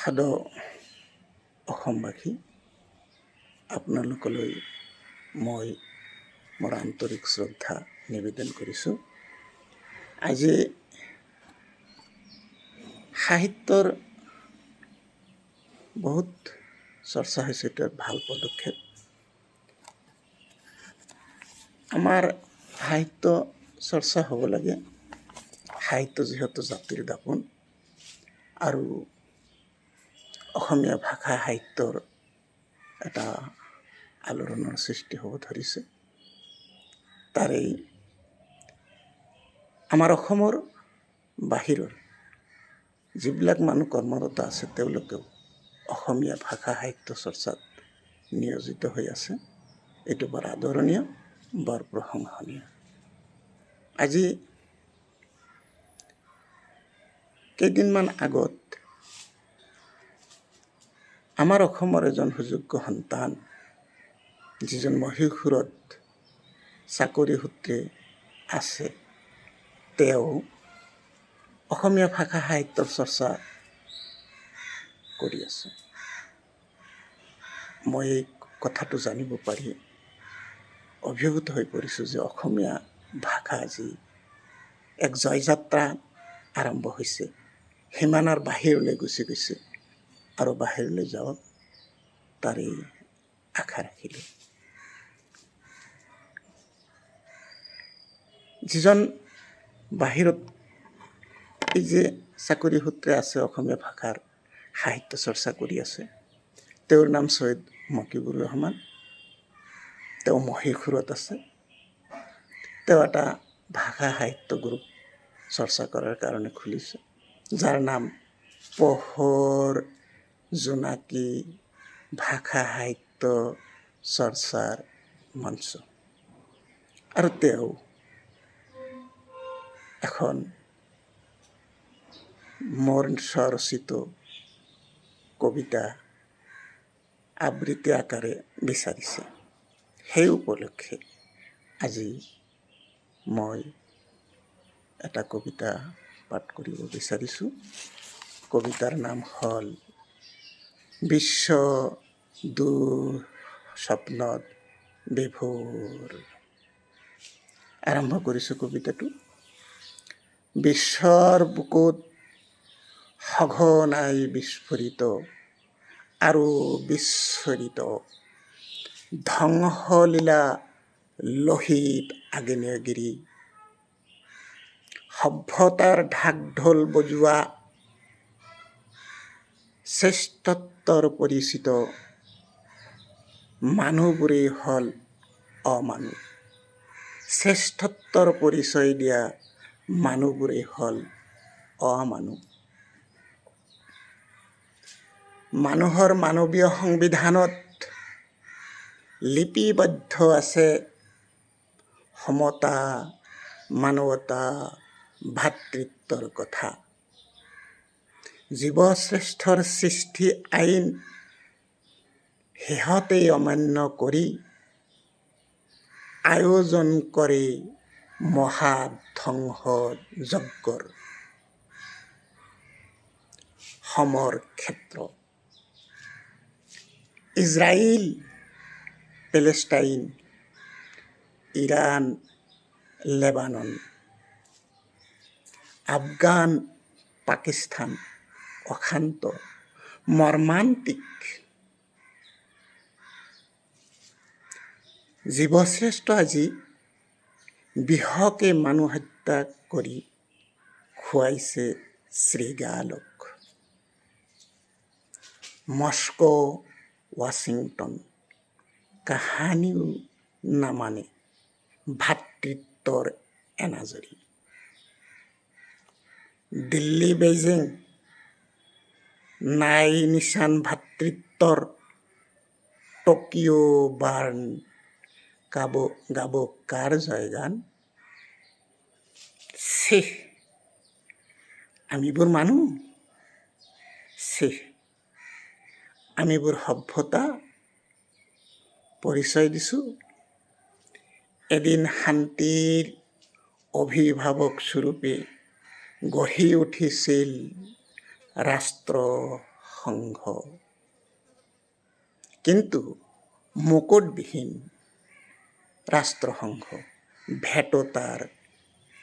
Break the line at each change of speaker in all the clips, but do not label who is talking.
সাদু অসমবাসী আপোনালোকলৈ মই মোৰ আন্তৰিক শ্ৰদ্ধা নিবেদন কৰিছোঁ। আজি সাহিত্যৰ বহুত চৰ্চা হৈছে, এইটো ভালো পদক্ষেপ। আমাৰ সাহিত্য চৰ্চা হ'ব লাগে। সাহিত্য যিহেতু জাতিৰ দাপোন আৰু অসমীয়া ভাষা সাহিত্যৰ এটা আলোড়নৰ সৃষ্টি হ'ব ধৰিছে। তাৰেই আমাৰ অসমৰ বাহিৰৰ যিবিলাক মানুহ কৰ্মৰত আছে, তেওঁলোকেও অসমীয়া ভাষা সাহিত্য চৰ্চাত নিয়োজিত হৈ আছে। এইটো বৰ আদৰণীয়, বৰ প্ৰশংসনীয়। আজি কেইদিনমান আগত আমাৰ অসমৰ এজন সুযোগ্য সন্তান, যিজন মহীশূৰত চাকৰি সূত্ৰে আছে, তেওঁ অসমীয়া ভাষা সাহিত্যৰ চৰ্চা কৰি আছে। মই এই কথাটো জানিব পাৰি, অভিভূত হৈ পৰিছোঁ যে অসমীয়া ভাষা আজি এক জয়যাত্ৰা আৰম্ভ হৈছে। সীমানাৰ বাহিৰলৈ গুচি গৈছে। আৰু বাহিৰলৈ যাওক তাৰেই আশা ৰাখিলোঁ যিজন বাহিৰত এই যে চাকৰি সূত্ৰে আছে অসমীয়া ভাষাৰ সাহিত্য চৰ্চা কৰি আছে, তেওঁৰ নাম চৈয়দ মকিবুৰ ৰহমান, তেওঁ মহীশূৰত আছে, তেওঁ এটা ভাষা সাহিত্য গ্ৰুপ চৰ্চা কৰাৰ কাৰণে খুলিছে, যাৰ নাম পোহৰ জোনাকী, ভাষা সাহিত্য, চৰ্চাৰ মঞ্চ। আৰু তেওঁ এখন মোৰ স্বৰচিত কবিতা আবৃত্তি আকাৰে বিচাৰিছে। সেই উপলক্ষে আজি মই এটা কবিতা পাঠ কৰিব বিচাৰিছোঁ। কবিতাৰ নাম হ'ল বিশ্ব দূৰ স্বপ্নত বিভোৰ আৰম্ভ কৰিছোঁ কবিতাটো। বিশ্বৰ বুকুত সঘনাই বিস্ফোৰিত আৰু বিস্ফোৰিত। ধ্বংসলীলা লোহিত আগ্নেয়গিৰি। সভ্যতাৰ ঢাক ঢোল বজোৱা শ্ৰেষ্ঠত্বৰ পৰিচিত মানুহবোৰেই হ'ল অমানুহ। শ্ৰেষ্ঠত্বৰ পৰিচয় দিয়া মানুহবোৰেই হ'ল অমানুহ। মানুহৰ মানৱীয় সংবিধানত লিপিবদ্ধ আছে সমতা, মানৱতা, ভাতৃত্বৰ কথা। জীৱশ্ৰেষ্ঠৰ সৃষ্টি আইন সিহঁতেই অমান্য কৰি আয়োজন কৰে মহাধ্বংস যজ্ঞৰ সমৰ ক্ষেত্ৰ। Israel, Palestine, Iran, Lebanon, Afghan, Pakistan অশান্ত মৰ্মান্তিক জীৱশ্ৰেষ্ঠ আজি বিহকে মানুহ হত্যা কৰি খুৱাইছে শৃগালক মস্কো, ৱাশ্বিংটন, কাহানিও নামানে ভাতৃত্বৰ এনাজৰী। দিল্লী, বেইজিং নাই নিচান ভাতৃত্বৰ টকিঅ' বাৰ্ণ গাব গাব কাৰ জয়গান? শেষ আমিবোৰ মানুহ শেষ আমিবোৰ সভ্যতা? পৰিচয় দিছোঁ? এদিন শান্তিৰ অভিভাৱক স্বৰূপে গঢ়ি উঠিছিল ৰাষ্ট্ৰ সংঘ কিন্তু মুকুটবিহীন ৰাষ্ট্ৰসংঘ ভেটো তাৰ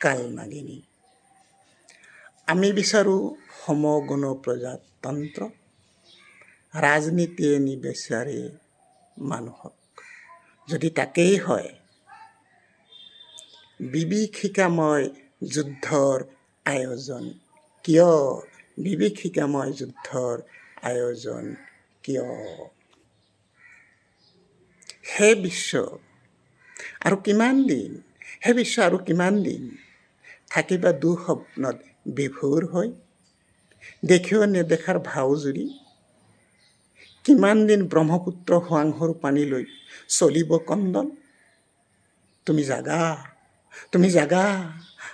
কাল নাগিনী আমি বিচাৰোঁ সমগুণ প্ৰজাতন্ত্ৰ ৰাজনীতিয়ে নিবিচাৰে মানুহক। যদি তাকেই হয় বিভীষিকাময় যুদ্ধৰ আয়োজন কিয় বিভীষিকাময় যুদ্ধৰ আয়োজন কিয়? হে বিশ্ব, আৰু কিমান দিন? হে বিশ্ব, আৰু কিমান দিন? থাকিবা দুঃস্বপ্নত বিভোৰ হৈ? দেখিও নেদেখাৰ ভাও জুৰি? কিমান দিন ব্ৰহ্মপুত্ৰ হোৱাংহৰ পানীলৈ চলিব কন্দল? তুমি জাগা তুমি জাগা,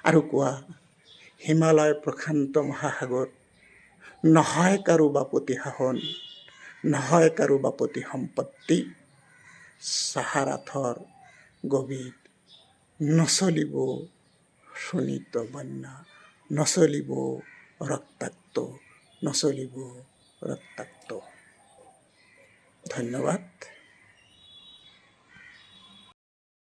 আৰু কোৱা, হিমালয় প্ৰশান্ত মহাসাগৰ নহয় কারও বাপতি হাহন, নহয় কারও বাপতি সম্পত্তি। চাহাৰাথৰ গভীর, নচলিব শোণিত বন্যা, নচলিব ৰক্তাক্ত নচলিব ৰক্তাক্ত ধন্যবাদ।